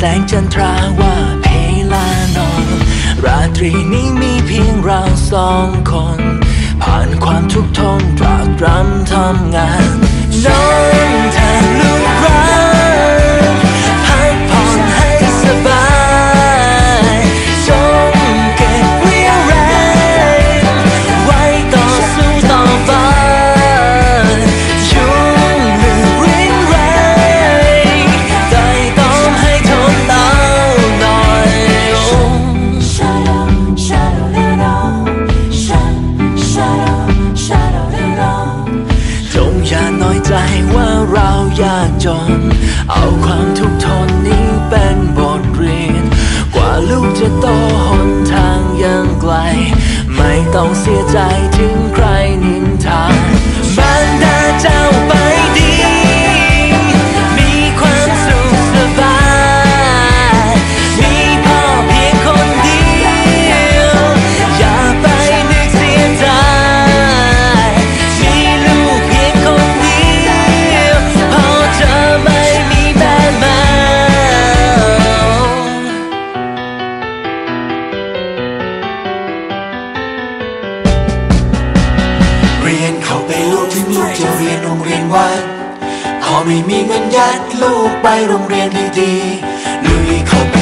แสงจันทราว่าเพลานอน ราตรีนี้มีเพียงเราสองคน ผ่านความทุกข์ทนตรากรำทำงานนอน ใจว่าเรายากจน เอาความทุกข์ทนนี้เป็นบทเรียน กว่าลูกจะโตหนทางยังไกล ไม่ต้องเสียใจถึงใครนินทามันดาเจ้า เรียนโรงเรียนวัดพอไม่มีเงินยัดลูกไปโรงเรียนดีๆลุยเข้าไป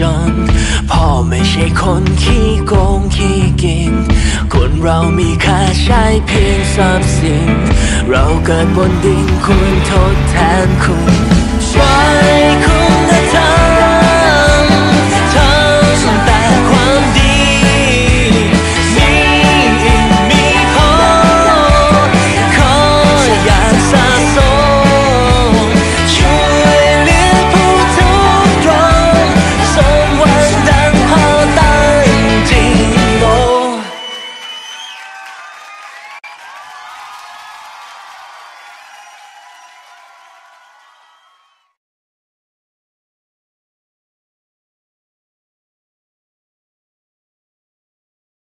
จน พ่อไม่ใช่คนขี้โกงขี้กิน คนเรามีค่าใช้เพียงทรัพย์สิน เราเกิดบนดินคุณทดแทนคุณใช้คุณ